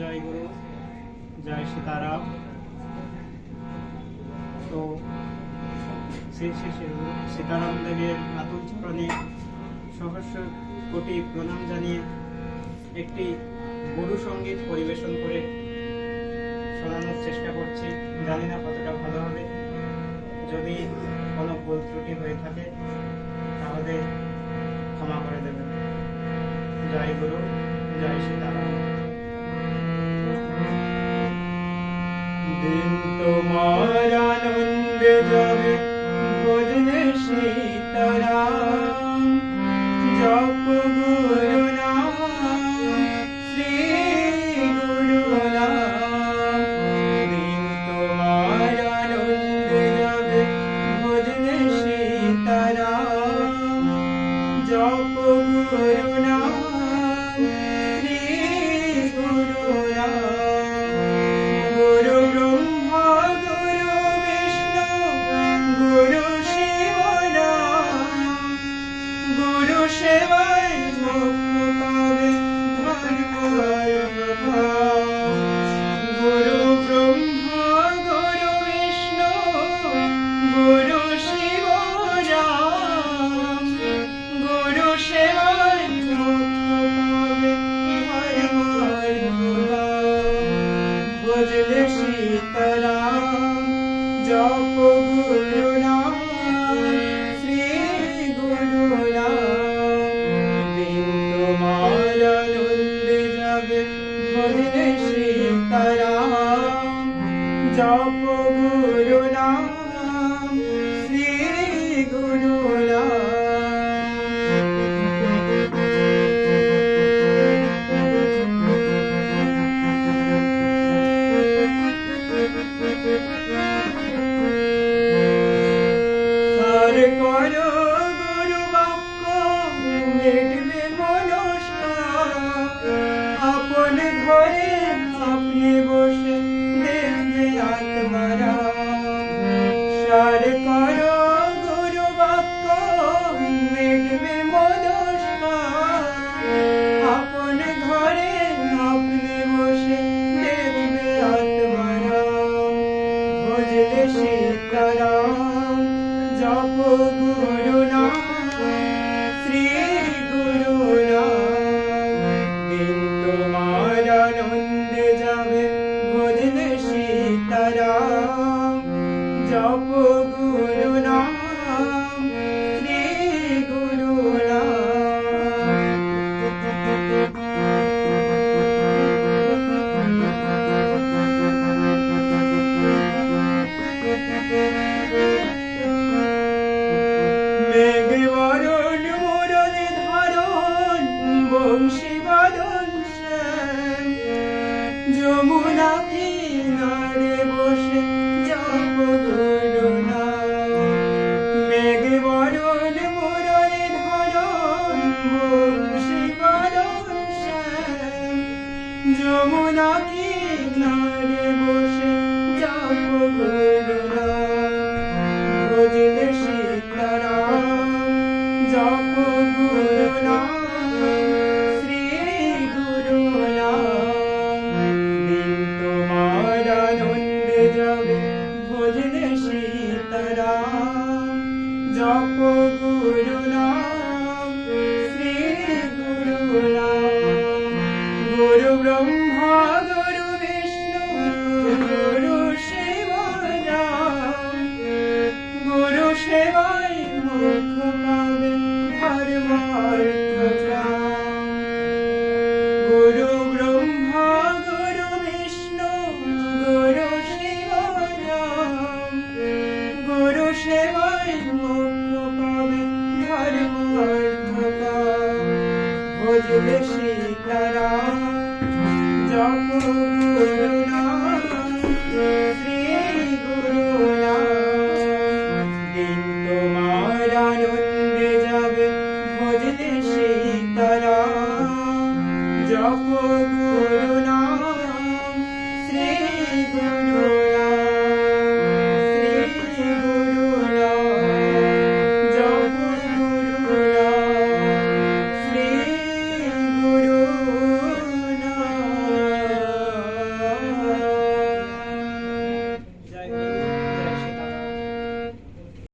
জয় গুরু, জয় সীতারাম তো শ্রী শ্রী সীতারাম দেবের আতুল চরণে সহস্র কোটি প্রণাম জানিয়ে একটি গুরু সংগীত পরিবেশন করে শোনানোর চেষ্টা করছি। জানি না কতটা ভালো হবে। যদি কোনো ভুল ত্রুটি হয়ে থাকে, তাহলে ক্ষমা করে দেবেন। জয় গুরু, জয় সীতারাম। দিন তোমার আনন্দে যাবে ভজনে সীতারাম জপ গুরু নাম শ্রী গুরু দিন তোমার আনন্দে জপ গুরু নাম শ্রী গুরু নাম দিন তোমার আনন্দে যাবে ভজলে সীতারাম জপ গুরু নাম শ্রী গুরু আর জপ গুরু যমুনা কিনারে বসে নাম ভজলে সীতারাম জপ গুরু নাম শ্রী গুরু দিন তোমার আনন্দে যাবে। ভজলে সীতারাম জপ গুরু Música